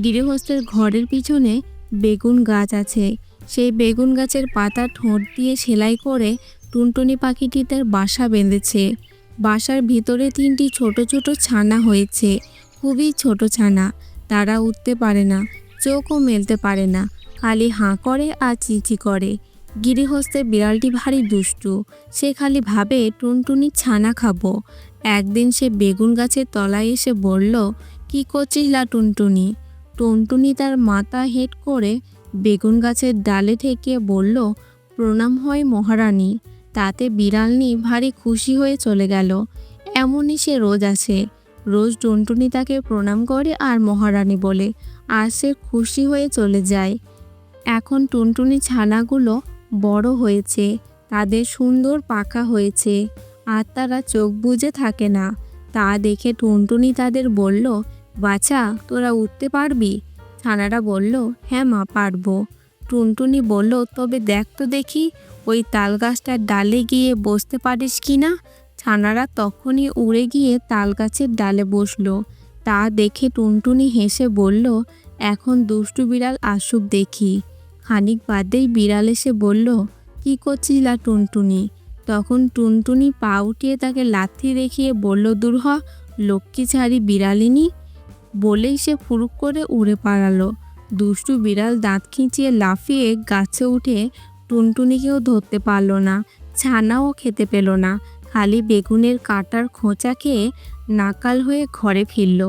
গৃহস্থের ঘরের পিছনে বেগুন গাছ আছে। সেই বেগুন গাছের পাতা ঠোঁট দিয়ে সেলাই করে টুনটুনি পাখিটি তার বাসা বেঁধেছে। বাসার ভিতরে তিনটি ছোট ছোট ছানা হয়েছে। খুবই ছোট ছানা। তারা উঠতে পারে না, চোখও মেলতে পারে না। খালি হাঁ করে আর চিচি করে। গিরিহস্তে বিড়ালটি ভারী দুষ্টু। সে খালি ভাবে, টুনটুনি ছানা খাব। একদিন সে বেগুন গাছের তলায় এসে বলল, কি করছিস লা টুনটুনি? টুনটুনি তার মাথা হেট করে বেগুন গাছের ডালে থেকে বলল, প্রণাম হয় মহারানী। তাতে বিড়ালনি ভারী খুশি হয়ে চলে গেল। এমনই সে রোজ আসে। রোজ টুনটুনি তাকে প্রণাম করে আর মহারানী বলে, আর সে খুশি হয়ে চলে যায়। এখন টুনটুনি ছানাগুলো বড় হয়েছে, তাদের সুন্দর পাখা হয়েছে, আর তারা চোখ বুজে থাকে না। তা দেখে টুনটুনি তাদের বলল বাছা, তোরা উঠতে পারবি? ছানারা বলল হ্যাঁ মা, পারব। টুনটুনি বলল, তবে দেখ তো দেখি, ওই তাল গাছটার ডালে গিয়ে বসতে পারিস কি না? ছানারা তখনই উড়ে গিয়ে তাল গাছের ডালে বসল। তা দেখে টুনটুনি হেসে বলল, এখন দুষ্টু বিড়াল আসুক দেখি। খানিক বাদেই বিড়াল এসে বলল, কি করছিস লা টুনটুনি? তখন টুনটুনি পা উঠিয়ে তাকে লাথি দেখিয়ে বলল, দূর হ, লক্ষ্মী ছাড়ি বিড়ালিনী। বলেই সে ফুরুক করে উড়ে পালালো। দুষ্টু বিড়াল দাঁত খিঁচিয়ে লাফিয়ে গাছে উঠে টুনটুনিকেও ধরতে পারল না, ছানাও খেতে পেল না। খালি বেগুনের কাটার খোঁচা খেয়ে নাকাল হয়ে ঘরে ফিরল।